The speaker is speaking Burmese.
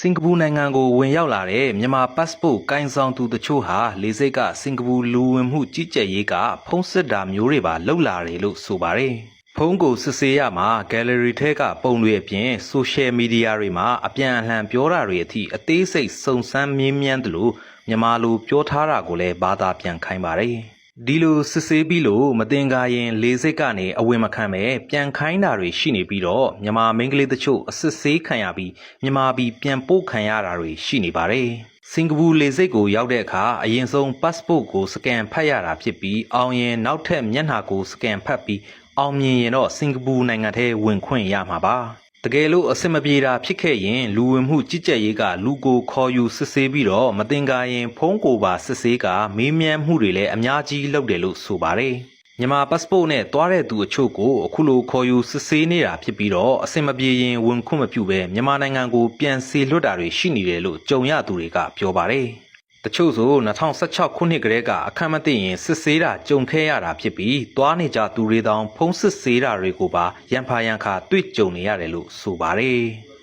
စင်ကာပူနိုင်ငံကိုဝင်ရောက်လာတဲ့မြန်မာပတ်စပို့ကိုင်ဆောင်သူတချို့ဟာလေဆိပ်ကစင်ကာပူလူဝင်မှုကြီးကြပ်ရေးကဖုံးစစ်တာမျိုးတွေပါလုပ်လာတယ်လို့ဆိုပါတယ်။ဖုံးကိုစစ်ဆေးရမှာ gallery ထဲကပုံတွေအပြင် social media တွေမှာအပြန်အလှန်ပြောတာတွေအထိအသေးစိတ်စုံစမ်းမြင်းမြန်းတယ်လို့မြန်မာလူပြောထားတာကိုလည်းဘာသာပြန်ခိုင်းပါတယ်။ ဒီလိုစစ်ဆေးပြီးလို့မတင်ကားရင်လေစိတ်ကနေအဝင်မခံပဲပြန်ခိုင်းတာတွေရှိနေပြီးတော့မြန်မာမိန်းကလေးတချို့အစစ်ဆေးခံရပြီးမြန်မာပြည်ပြန်ပို့ခံရတာတွေရှိနေပါတယ်။စင်ကာပူလေစိတ်ကိုရောက်တဲ့အခါအရင်ဆုံး passport ကိုစကန်ဖတ်ရတာဖြစ်ပြီးအောင်ရင်နောက်ထပ်မျက်နှာကိုစကန်ဖတ်ပြီးအောင်မြင်ရင်တော့စင်ကာပူနိုင်ငံထဲဝင်ခွင့်ရမှာပါ။ တကယ်လို့အဆင်မပြေတာဖြစ်ခဲ့ရင်လူဝင်မှုကြီးကြပ်ရေးကလူကိုခေါ်ယူစစ်ဆေးပြီးတော့မတင်ကားရင်ဖုံးကိုပါစစ်ဆေးကမေးမြန်းမှုတွေလည်းအများကြီးလုပ်တယ်လို့ဆိုပါတယ်။မြန်မာပတ်စပို့နဲ့တွားတဲ့သူအချို့ကိုအခုလိုခေါ်ယူစစ်ဆေးနေတာဖြစ်ပြီးတော့အဆင်မပြေရင်ဝင်ခွင့်မပြုဘဲမြန်မာနိုင်ငံကိုပြန်စီလွတ်တာတွေရှိနေတယ်လို့ကြုံရသူတွေကပြောပါတယ်။တ ချို့ဆို2016ခုနှစ်ကတည်းကအခက်မသိရင်စစ်ဆေးတာကြုံခဲ့ရတာဖြစ်ပြီးတွားနေကြသူတွေတောင်ဖုံးစစ်ဆေးတာတွေကိုပါရန်ဖာရန်ခါတွေ့ကြုံနေရတယ်လို့ဆိုပါတယ်။